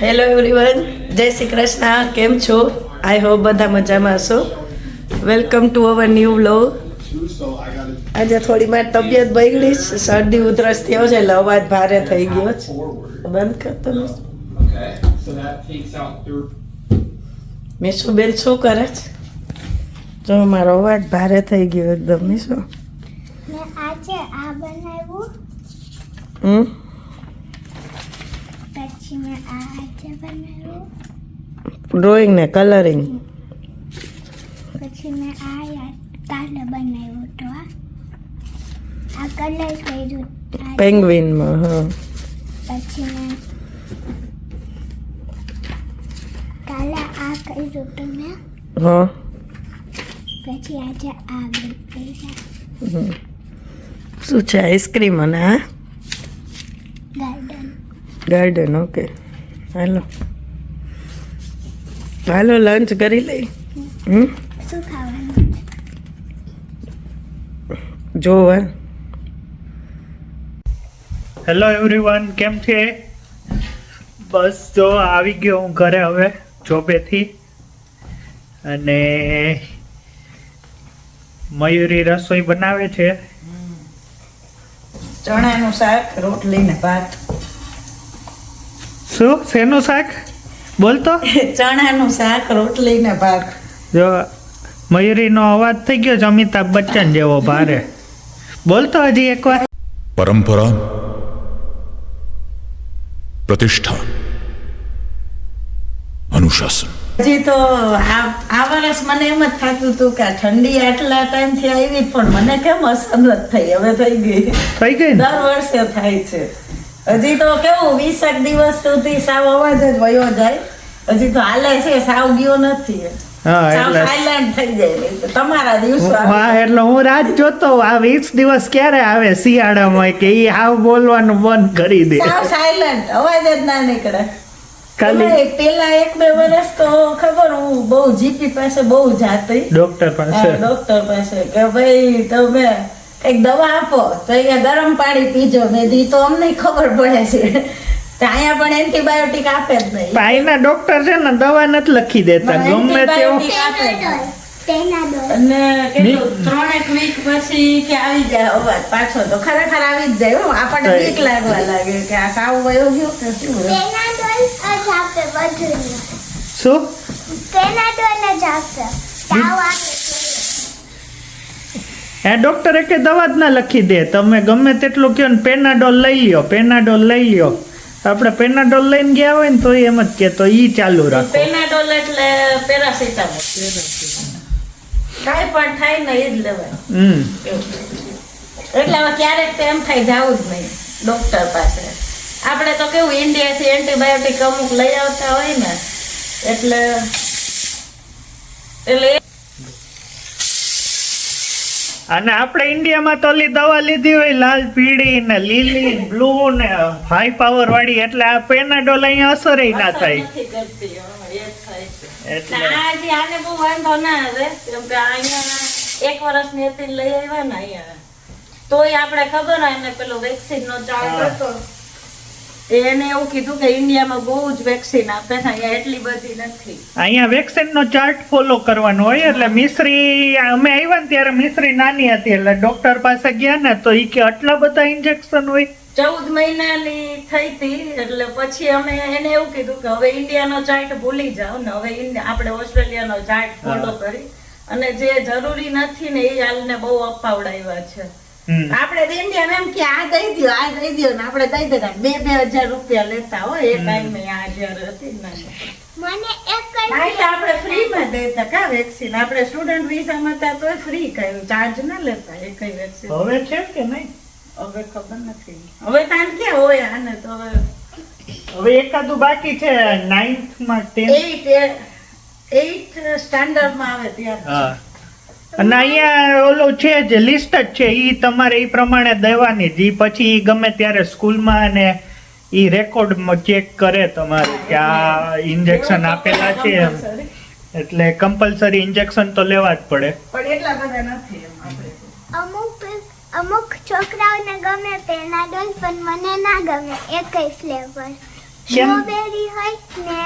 Hello everyone જય શ્રી કૃષ્ણ કેમ છો? આઈ હોપ બધા મજામાં હશો. Welcome to our new vlog આજે થોડી મારી તબિયત બગડી છે શરદી ઉધરસ થયો છે એટલે અવાજ ભારે થઈ ગયો છે. બંધ કરતો ને. Okay, so that takes out through. મીસુ બેન શું કરે છે? જો મારો અવાજ ભારે થઈ ગયો એકદમ મીસુ મેં આજે આ બનાવ્યું. હમ? પછી મેં આ ડ્રોઈંગ ને કલરિંગ પછી મેં આ કાલે બનાવ્યું તો આ કલર કર્યું પેંગ્વિનમાં હા. પછી મેં કાલે આ કર્યું તો મેં. હા. પછી આજે આ કર્યા. શું છે આઈસ્ક્રીમ અને હા? ગાર્ડન ગાર્ડન ઓકે હાલો. હાલો લંચ કરી લઈ. હમ? શું ખાવાનું? જોવા હેલો એવરીવન કેમ છે? બસ જો આવી ગયો હું ઘરે હવે જોબેથી અને મયુરી રસોઈ બનાવે છે. ચણાનું શાક રોટલી ને ભાત. શું? શેનું શાક? બોલતો ચણાનું શાક રોટલી ભાત. જો મયુરીનો અવાજ થઈ ગયો છે અમિતાભ બચ્ચન જેવો ભારે. બોલતો હજી એકવાર. પરંપરા પ્રતિષ્ઠા અનુશાસન. હજી તો આ વર્ષ મને એમ જ થતું હતું કે ઠંડી આટલા ટાઈમથી આવી પણ મને કેમ અસર થઈ? હવે થઈ ગઈ. થઈ ગઈ દર વર્ષે થાય છે. હજી તો કેવું વીસેક દિવસ સુધી સાવ અવાજ જ વયો જાય. હજી તો હાલે છે સાવ ગયો નથી. એટલે સાયલેન્ટ થઈ જાય તમારા દિવસો હા એટલે હું રાત જોતો આ વીસ દિવસ ક્યારે આવે શિયાળામાં કે ઈ હાવ બોલવાનું બંધ કરી દે? સાયલેન્ટ અવાજ જ ના નીકળે. ખાલી પેલા એક બે વર્ષ તો ખબર હું બહુ જીપી પાસે બહુ જાતી. ડોક્ટર પાસે? ડોક્ટર પાસે કે ભાઈ તમે એક દવા આપો તો એ ગરમ પાણી પીજો. મેં તો અમને ખબર પડે છે. અહીંયા પણ એન્ટીબાયોટિક આપે જ નહીં. ભાઈના ડોક્ટર છે ને દવા નથી લખી દેતા. ગમે તેવું અને કેટલું ત્રણેક વીક પછી કે આવી જાય અવાજ પાછો. તો ખરેખર આવી જ જાય હો. આપણને બીક લાગવા લાગે કે આ સાવ વયો ગયો કે શું તેના જ એ ડૉક્ટરે કે દવા જ ના લખી દે. તમે ગમે તેટલું કહો ને પેનાડોલ લઈ લ્યો પેનાડોલ લઈ લ્યો. આપણે પેનાડોલ લઈને ગયા હોય ને તો એમ જ કે તો ઈ ચાલુ રાખો. પેનાડોલ એટલે પેરાસિટામોલ. કાંઈ પણ થાય ને એ જ લેવાય. હમ. એટલે હવે ક્યારેક તો એમ થાય જાવું જ નહીં ડોક્ટર પાસે. આપણે તો કેવું ઇન્ડિયાથી એન્ટીબાયોટિક અમુક લઈ આવતા હોય ને એટલે એટલે અને આપણે ઇન્ડિયામાં તો દવા લીધી હોય લાલ પીળી ને લીલી બ્લુ ને હાઈ પાવર વાળી એટલે આ પેનાડોલ અહીંયા અસર ના થાય. એટલે આને બહુ વાંધો ના આવે કેમ કે અહીંયા એક વર્ષની હતી લઈ આવ્યા ને અહીંયા તોય આપણે ખબર હોય ને પેલો વેક્સિન નો હા. હતો એને એવું કીધું કે ઇન્ડિયામાં બહુ જ વેક્સિન આપે છે અહીંયા એટલી બધી નથી. અહીંયા વેક્સિન નો ચાર્ટ ફોલો કરવાનો હોય એટલે મિશ્રી અમે આવ્યા ને ત્યારે મિશ્રી નાની હતી એટલે ડોક્ટર પાસે ગયા ને તો એ કે આટલા બધા ઇન્જેક્શન હોય. ચૌદ મહિનાની થઈ હતી એટલે પછી અમે એને એવું કીધું કે હવે ઇન્ડિયાનો ચાર્ટ ભૂલી જાઓ ને હવે આપણે ઓસ્ટ્રેલિયાનો ચાર્ટ ફોલો કરી. અને જે જરૂરી નથી ને એ હાલને બહુ અપાવડાવ્યા છે. આપણે ઇન્ડિયા એમ કે આ દઈ દ્યો આ દઈ દ્યો ને આપણે દઈ દેતા. બે બે હજાર રૂપિયા લેતા હોય એ ટાઈમે આ જ્યારે હતી ને મને એક આ એટલે આપણે ફ્રીમાં દેતા કા વેક્સિન આપણે સ્ટુડન્ટ વિઝામાં હતા તો ફ્રી કઈ ચાર્જ ના લેતા એ કઈ વેક્સિન હવે છે કે નહીં? હવે ખબર નથી. હવે તાન ક્યાં હોય આને તો હવે? હવે એકાદું બાકી છે નાઇન્થમાં ટેન્થ એઇટ એઇટ સ્ટાન્ડર્ડમાં આવે ત્યારે હા. અને અહીંયા ઓલું છે જે લિસ્ટ જ છે એ તમારે એ પ્રમાણે દેવાની જ. પછી ઈ ગમે ત્યારે સ્કૂલમાં અને ઈ રેકોર્ડમાં ચેક કરે તમારું કે આ ઇન્જેક્શન આપેલા છે એમ. એટલે કમ્પલસરી ઇન્જેક્શન તો લેવા જ પડે. પણ એટલા બધા નથી એમ અમુક અમુક છોકરાઓને ગમે પેનાડોલ પણ મને ના ગમે એકય ફ્લેવર સ્ટ્રોબેરી હોય ને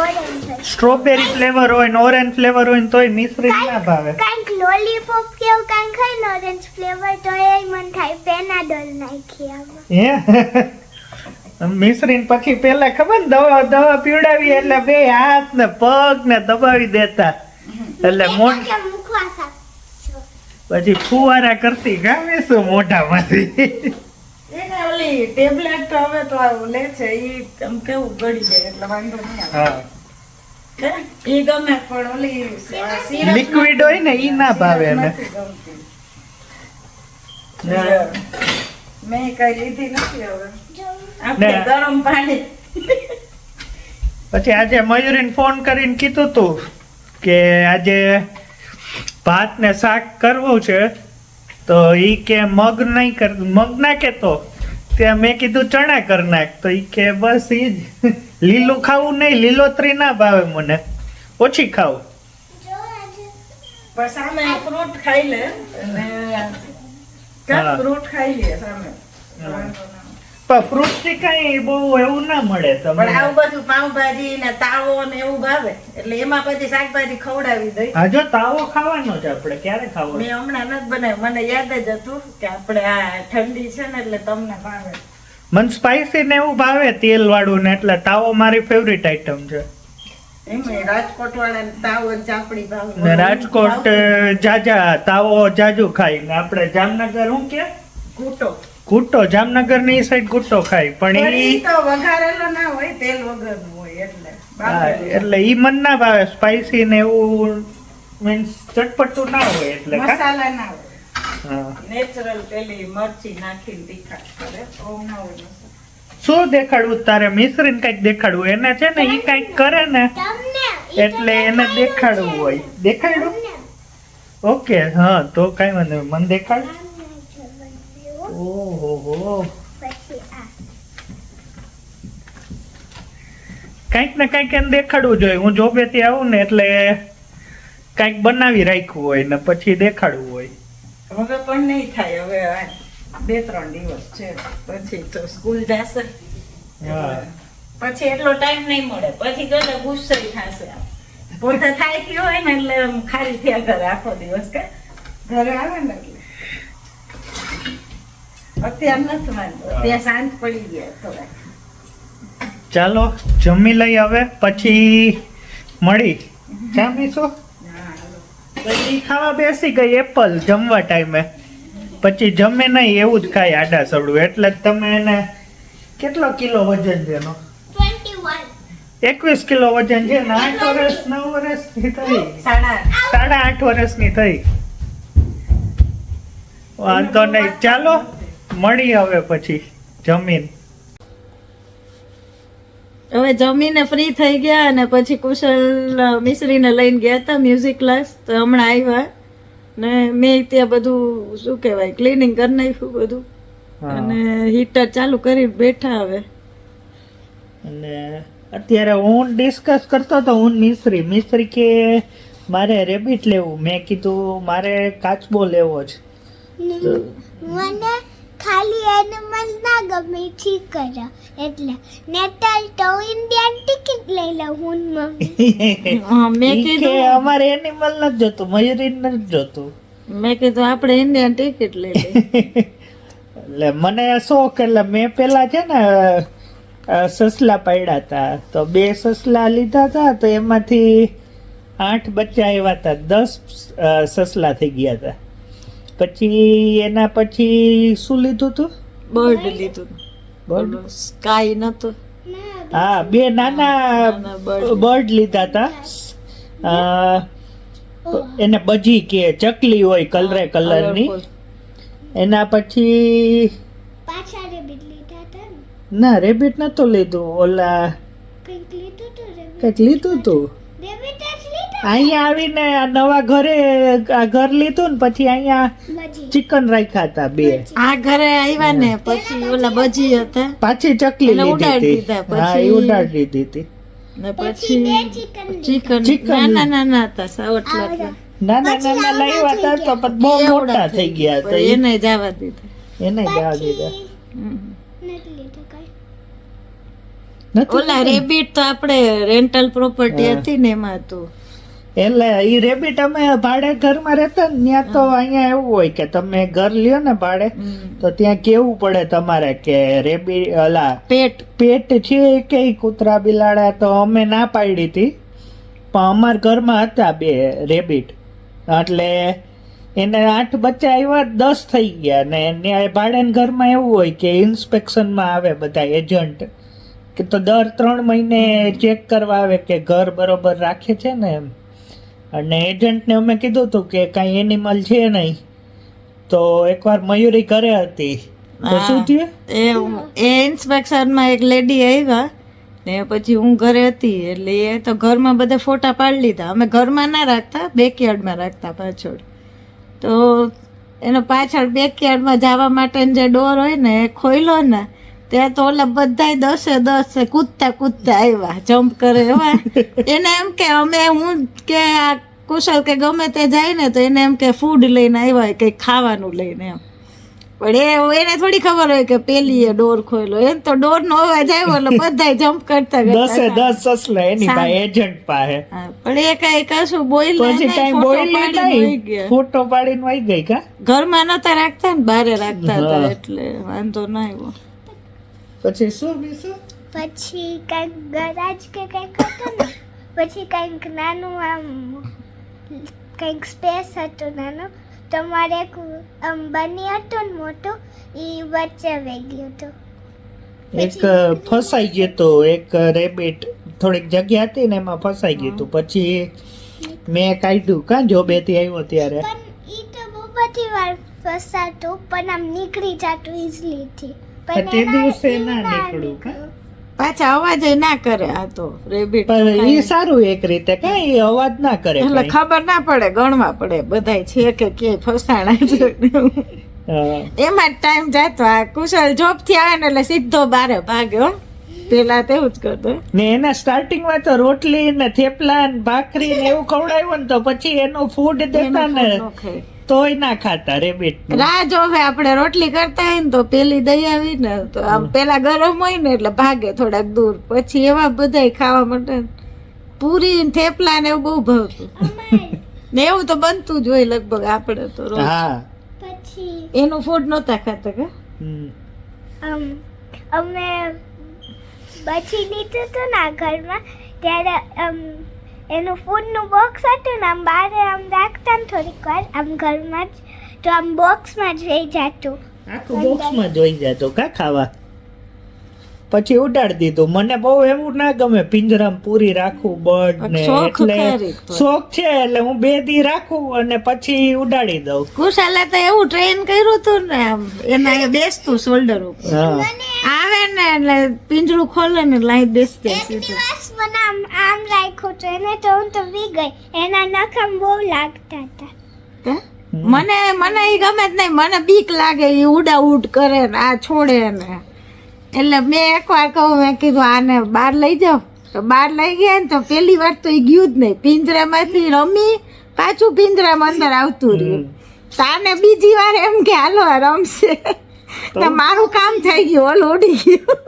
ઓરેન્જ હોય. સ્ટ્રોબેરી ફ્લેવર હોય ને ઓરેન્જ ફ્લેવર હોય ને તોય મિશ્રી ના ભાવે. કાંઈક લોલીપોપ કેવું કાંઈક હોય ને ઓરેન્જ ફ્લેવર તો એ મન થાય. પેનાડોલ નાખી આમાં. હે? મિશ્રીન પછી પેલા ખબર ને દવા દવા પીવડાવી એટલે બે હાથ ને પગ ને દબાવી દેતા. એટલે મોઢ પછી ફુવારા કરતી ગામે શું મોઢામાંથી. ઓલી ટેબ્લેટ હવે તો લે છે ઈ આમ કેવું ગળી જાય એટલે વાંધો નહીં આવે. હા. ઈ ગમે પણ ઓલી લિક્વિડ હોય ને ઈ ના ભાવે એને. મેં કઈ લીધી નથી હવે. આપણે ગરમ પાણી. પછી આજે મયુરીને ફોન કરીને કીધું તું કે આજે ભાત ને શાક કરવું છે તો ઈ કે મગ નહીં કર મગ ના કેતો. ત્યાં મેં કીધું ચણા કર નાખ. તો ઈ કે બસ ઈ જ. લીલું ખાવું નહીં લીલોતરી ના ભાવે મને. ઓછી ખાવું ફ્રૂટ ખાઈ લે. ફ્રૂટ ખાઈ લે સામે. પણ કઈ બહુ એવું ના મળે પણ આવું બધું પાવભાજી ને તાવો ને એવું ભાવે. એટલે એમાં પછી શાકભાજી ખવડાવી દઈ. હા જો તાવો ખાવાનો છે આપણે. ક્યારે ખાવો? મેં હમણાં નથી બનાવ્યું. મને યાદ જ હતું કે આપણે આ ઠંડી છે ને એટલે તમને ભાવે. મને સ્પાઈસી ને એવું ભાવે તેલ વાળું ને એટલે તાવો મારી ફેવરિટ આઈટમ છે. એમાં રાજકોટ વાળા તાવો ચાપડી ભાવે. રાજકોટ જાજા તાવો જાજુ ખાઈ ને આપણે જામનગર હું કે? કૂટો ગુટ્ટો જામનગરની સાઈડ ગુટ્ટો ખાય પણ ઈ તો વઘારેલો ના હોય તેલ વગરનું હોય એટલે હા, એટલે ઈ મન ના ભાવે સ્પાઈસી ને એવું મીન્સ ચટપટું ના હોય એટલે? મસાલા ના હોય. નેચરલ પેલી મરચી નાખીને તીખા કરે ઓમ ના હોય શું દેખાડવું તારે? મિશ્રીને કંઈક દેખાડવું. એને છે ને ઈ કંઈક કરે ને એટલે એને દેખાડવું હોય. દેખાડવું ઓકે હા તો કઈ વાંધો નહીં. મને દેખાડ. ઓહો કંઈક ને કંઈક એને દેખાડવું જોઈએ. હું જોબેથી આવું ને એટલે કંઈક બનાવી રાખ્યું હોય ને પછી દેખાડવું હોય. હવે પણ નહીં થાય. હવે બે ત્રણ દિવસ છે. પછી તો સ્કૂલ જશે. હા. પછી એટલો ટાઈમ નહીં મળે. પછી તો ગુસ્સે થશે. પોતે થાય ગયો હોય ને એટલે ખાલી થયા ઘરે આખો દિવસ કે ઘરે આવે ને એટલે. અત્યારે નથી વાંધો ત્યાં શાંત પડી ગયા થોડા ચાલો જમી લઈ હવે પછી મળી. જામીશું પછી ખાવા બેસી ગઈ એપલ જમવા ટાઈમે પછી જમે નહીં એવું જ ખાય આડા સવડું. એટલે જ તમે એને કેટલો કિલો વજન છે એનો એકવીસ કિલો વજન છે ને આઠ વર્ષ નવ વર્ષની થઈ. સાડા સાડા આઠ વર્ષની થઈ. વાંધો નહીં. ચાલો મળી હવે પછી જમીન. હવે જમીને ફ્રી થઈ ગયા અને પછી કુશલ મિશ્રીને લઈને ગયા હતા મ્યુઝિક ક્લાસ તો હમણાં આવ્યા ને મેં ત્યાં બધું શું કહેવાય ક્લિનિંગ કરી નાખ્યું બધું. અને હીટર ચાલુ કરી બેઠા હવે. અને અત્યારે હું ડિસ્કસ કરતો હતો હું મિશ્રી. મિસ્ત્રી મિસ્ત્રી કે મારે રેબિટ લેવું. મેં કીધું મારે કાચબો લેવો છે. મને ખાલી એનિમલ ના ગમે ઠીક કરો. એટલે નેટલ તો ઇન્ડિયન ટિકિટ લઈ લઉં હું મમ્મી. મેં કીધું અમારે એનિમલ નથી જોતું મયુરી નથી જોતું. મેં કીધું આપણે ઇન્ડિયન ટિકિટ લઈ લઈએ. એટલે મને શોખ એટલે મેં પેલા છે ને સસલા પડ્યા હતા તો બે સસલા લીધા હતા તો એમાંથી આઠ બચ્ચા આવ્યા હતા દસ સસલા થઈ ગયા હતા પછી એના પછી શું લીધું તું? બર્ડ લીધું. બર્ડ? સ્કાય નતો હા બે નાના બર્ડ. લીધા હતા એને બજી કે ચકલી હોય કલરે કલરની. એના પછી પાછા રેબિટ લીધા હતા ના. રેબિટ નતો લીધું. ઓલા કંઈક લીધું હતું કંઈક લીધું તું? અહીંયા આવીને આ નવા ઘરે આ ઘર લીધું ને પછી અહીંયા ચિકન રાખ્યા હતા બે. આ ઘરે આવ્યા ને પછી ઓલા બજી હતા. પાછી ચકલી લીધી હતી. હા એ ઉડાડી દીધી હતી. ને પછી ચિકન ચિકન ના ના ના હતા સાવટલા એટલા. નાના નાના લાવ્યા હતા થઈ તો ગયા. બહુ મોટા થઈ ગયા હતા. એને જવા દીધા. એને જવા દીધા. ઓલા રેબિટ તો આપણે રેન્ટલ પ્રોપર્ટી હતી ને એમાં હતું એટલે એ રેબિટ અમે ભાડે ઘરમાં રહેતા ને ત્યાં તો અહીંયા એવું હોય કે તમે ઘર લ્યો ને ભાડે તો ત્યાં કેવું પડે તમારે કે રેબી અલા પેટ. પેટ છે કે કૂતરા બિલાડા તો અમે ના પાડી હતી. પણ અમારા ઘરમાં હતા બે રેબિટ એટલે એને આઠ બચ્ચા આવ્યા દસ થઈ ગયા ને ત્યાં ભાડેના ઘરમાં એવું હોય કે ઇન્સ્પેક્શનમાં આવે બધા એજન્ટ કે તો દર ત્રણ મહિને ચેક કરવા આવે કે ઘર બરોબર રાખે છે ને એમ. અને એજન્ટને અમે કીધું હતું કે કાંઈ એનિમલ છે નહીં. તો એકવાર મયુરી ઘરે હતી. તો શું થયું? એ એ ઇન્સ્પેક્શનમાં એક લેડી આવ્યા. ને પછી હું ઘરે હતી એટલે એ તો ઘરમાં બધા ફોટા પાડી લીધા. અમે ઘરમાં ના રાખતા બેકયાર્ડમાં રાખતા પાછળ. તો એનો પાછળ બેકયાર્ડમાં જવા માટેનો જે ડોર હોય ને એ ખોલ્યો ને ત્યાં તો ઓલા બધા દસે દસ કૂદતા કૂદતા આવ્યા જમ્પ કરે એવા. એને એમ કે અમે હું કે આ કુશલ કે ગમે તે જાય ને તો એને એમ કે ફૂડ લઈને આવ્યા કંઈક ખાવાનું લઈને એમ. પણ એ એને થોડી ખબર હોય કે પેલી એ ડોર ખોલ્યો એમ તો ડોર નો અવાજ આવ્યો એટલે બધા જમ્પ કરતા દસે દસ સસલા એની પાસે એજન્ટ પાસે. પણ એ કઈ કશું બોઈલ ફોટો પાડીને વહી ગઈ કા? ઘરમાં નતા રાખતા ને બારે રાખતા હતા એટલે વાંધો ના આવ્યો. પછી શું બીજું પછી કંઈક ગરાજ કે કંઈક હતું ને પછી કંઈક નાનું આમ કંઈક સ્પેસ હતું નાનું તો મારે એક આમ બની હતું ને મોટું એ વચ્ચે વહી ગયું હતું. એક ફસાઈ ગયું હતું એક રેબિટ થોડીક જગ્યા હતી ને એમાં ફસાઈ ગયું હતું. પછી મેં કાઢ્યું. કા જોબેથી આવ્યો ત્યારે? પણ એ તો બહુ બધી વાર ફસાતું પણ આમ નીકળી જતું ઇઝીલીથી તે દિવસે ના નીકળ્યું કા? પાછા અવાજ ના કરે આ તો રેબિટ પણ એ સારું એક રીતે કઈ અવાજ ના કરે એટલે ખબર ના પડે ગણવા પડે બધાય છે કે કે ફસાણા છે. એમાં જ ટાઈમ જતો આ કુશલ જોબથી આવે ને એટલે સીધો બારે ભાગ્યો પેલા તેવું જ કરતો. ને એના સ્ટાર્ટિંગમાં તો રોટલી ને થેપલા ને ભાખરી ને એવું ખવડાવ્યું ને તો પછી એનું ફૂડ દેતા ને. તોય ના ખાતા રેબિટ રાહ જોવે આપણે રોટલી કરતા હોય ને તો પેલી દઈ આવી ને તો આમ પેલા ગરમ હોય ને એટલે ભાગે થોડાક દૂર. પછી એવા બધાય ખાવા માટે પૂરી ને થેપલા ને એવું બહુ ભાવતું. ને એવું તો બનતું જ હોય લગભગ આપણે તો રોજ. હા. એનું ફૂડ નહોતા ખાતા કે. અમ, બચી લીધું હતું ને ઘરમાં ત્યારે એનું ફૂડનું બોક્સ હતું ને આમ બહાર આમ રાખતા ને થોડીક વાર આમ ઘરમાં જ તો આમ બોક્સમાં જ રહી જતું. આખું બોક્સમાં જોઈ જતો. કા ખાવા? પછી ઉડાડી દીધું. મને બહુ એવું ના ગમે. પિંજરામાં પૂરી રાખું બર્ડ ને શોખ એટલે શોખ છે એટલે હું બે દી રાખું અને પછી ઉડાડી દઉં. કુશાલા તો એવું ટ્રેન કર્યું હતું ને એના બેસતું શોલ્ડર ઉપર. આવે ને એટલે પિંજરું ખોલે ને લાઈ બેસતે એક દિવસ મને આમ આમ રાખ્યું તો એને તો હું તો વી ગઈ. એના નખ આમ બહુ લાગતા હતા. મને મને ઈ ગમે જ નહીં મને બીક લાગે એ ઉડા ઉડ કરે ને આ છોડે ને. એટલે મેં એકવાર કહું મેં કીધું આને બહાર લઈ જાઓ. તો બહાર લઈ ગયા ને તો પેલી વાર તો એ ગયું જ નહીં. પિંજરામાંથી રમી પાછું પિંજરામાં અંદર આવતું રહ્યું. તાને બીજી વાર એમ કે હાલો આ રમશે. તો? મારું કામ થઈ ગયું ઓલું ઉડી ગયું.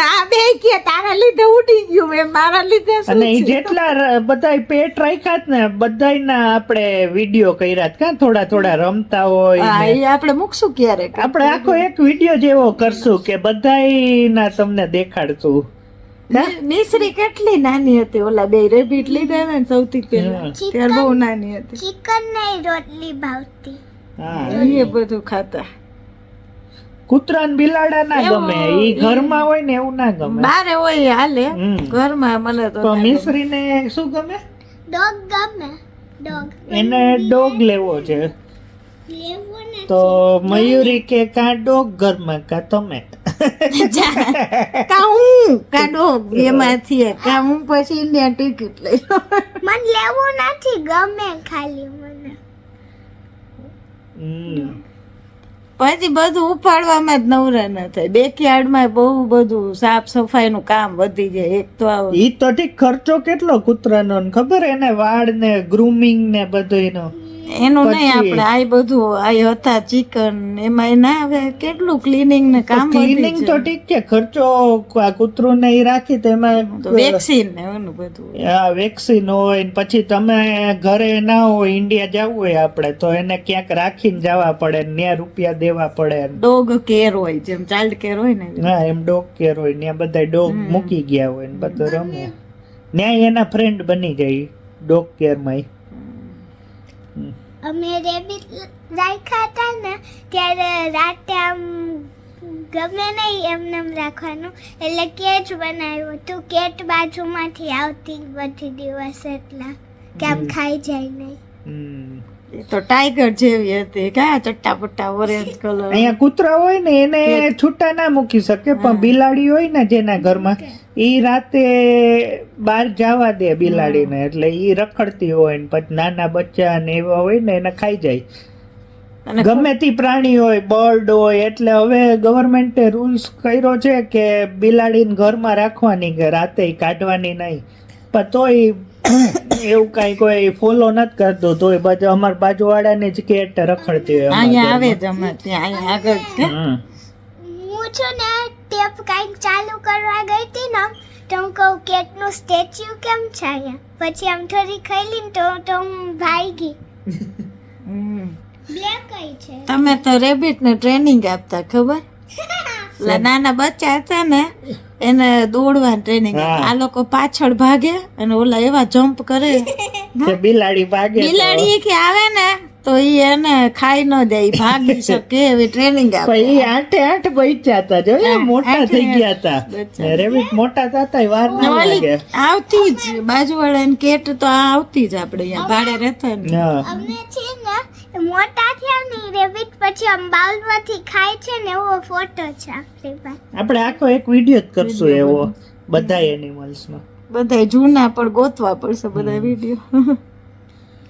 આ બે કે તારા લીધે ઉડી ગયું મેં મારા લીધે અને એ જેટલા બધા બધાય પેટ રાખ્યા જ ને બધાયના આપણે વીડિયો કર્યા જ કા? થોડા થોડા રમતા હોય એ આપણે મૂકશું ક્યારેક આપણે આખો એક વીડિયો જેવો કરશું કે બધાયના તમને દેખાડશું. મિસરી મિશ્રી કેટલી નાની હતી? ઓલા બે રેબીટ લીધા ને સૌથી પહેલા. ત્યારે બહુ નાની હતી. ચિકન ને રોટલી ભાવતી. હા. એ બધું ખાતા. કૂતરા ને બિલાડા ના ગમે. ઈ ઘરમાં હોય ને એવું ના ગમે. બારે હોય હાલે. હમ. ઘરમાં મને તો મિશ્રી ને શું ગમે? ડોગ ગમે. ડોગ. એને ડોગ લેવો છે. તો મયુરી કે કા ડોગ ઘરમાં કા તમે. કા હું? કા ડોગ? એમાંથી. કા હું પછી ઇન્ડિયા ટિકિટ લઈ. મને લેવું નથી ગમે ખાલી મને. હમ. પછી બધું ઉફાડવામાં જ નવરા ન થાય. બેકયાર્ડમાં બહુ બધું સાફ સફાઈનું કામ વધી જાય, એક તો આવું. ઈ તો ઠીક, ખર્ચો કેટલો કૂતરાનો ખબર એને વાળ ને ગ્રુમિંગ ને બધું એનો એનું નહીં આપણે આ બધું આ હતા ચિકન એમાં ના હવે કેટલું ક્લિનિંગ ને કામ ક્લિનિંગ તો ઠીક છે ખર્ચો આ કૂતરું ને એ રાખી તો એમાં વેક્સિન ને એનું બધું. હા વેક્સિન હોય ને પછી તમે ઘરે ના હોય ઇન્ડિયા જવું હોય આપણે તો એને ક્યાંક રાખીને જવા પડે ને રૂપિયા દેવા પડે ડોગ કેર હોય જેમ ચાઇલ્ડ કેર હોય ને હા એમ ડોગ કેર હોય ત્યાં બધા ડોગ મૂકી ગયા હોય ને બધું રમે ન્યાય એના ફ્રેન્ડ બની જાય ડોગ કેરમાં અમે રેબિટ રાખ્યા હતા ને ત્યારે રાતે આમ ગમે નહીં એમને એમ રાખવાનું. એટલે કેચ બનાવ્યું હતું. કેટ બાજુમાંથી આવતી બધી દિવસ એટલા કે આમ ખાઈ જાય નહીં. એ તો ટાઈગર જેવી હતી. કયા ચટ્ટા પટ્ટા ઓરેન્જ કલર અહીંયા કૂતરા હોય ને એને છૂટા ના મૂકી શકે પણ બિલાડી હોય ને જેના ઘરમાં ઈ રાતે બહાર જવા દે બિલાડીને એટલે એ રખડતી હોય ને પછી નાના બચ્ચા ને એવા હોય ને એને ખાઈ જાય. ગમે તે પ્રાણી હોય બર્ડ હોય એટલે હવે ગવર્મેન્ટે રૂલ્સ કર્યો છે કે બિલાડીને ઘરમાં રાખવાની કે રાતે ઈ કાઢવાની નહીં. પણ તોય એવું કઈ કોઈ ફોલો નથી કરતું તોય બાજુ અમાર બાજુ વાળાને જ કેટ રખડતી હોય અહીંયા આવે જ અમારે ત્યાં આગળ હું છું ને ટેપ કાંઈક ચાલુ કરવા ગઈ હતી ને આમ, તો હું કહું કેટનું સ્ટેચ્યુ કેમ છે અહીંયા? પછી આમ થોડી ખાઈ તો તો હું ભાઈ ગઈ બ્લેક કઈ છે. તમે તો રેબિટ ને ટ્રેનિંગ આપતા ખબર? એટલે નાના બચ્ચા હતા ને એને દોડવા ટ્રેનિંગ. આ લોકો પાછળ ભાગે અને ઓલા એવા જમ્પ કરે. કે બિલાડી ભાગે બિલાડી કે આવે ને તો એ એને ખાઈ ન દે ઈ ભાગી શકે એવી ટ્રેનિંગ આપે. એ આઠે આઠ બચ્યા હતા જો મોટા થઈ ગયા હતા. રેબિટ મોટા થતા વાર ના લાગે. આવતી જ બાજુવાળાની કેટ તો આ આવતી જ આપણે અહીંયા ભાડે રહેતા ને. હા. અમને છે ને મોટા થયા ને રેબિટ પછી આમ બાઉલમાંથી ખાય છે ને એવો ફોટો છે આપણી પાસે. આપણે આખો એક વીડિયો જ કરશું એવો બધા એનિમલ્સ નો. બધા જૂના પણ ગોતવા પડશે બધા વીડિયો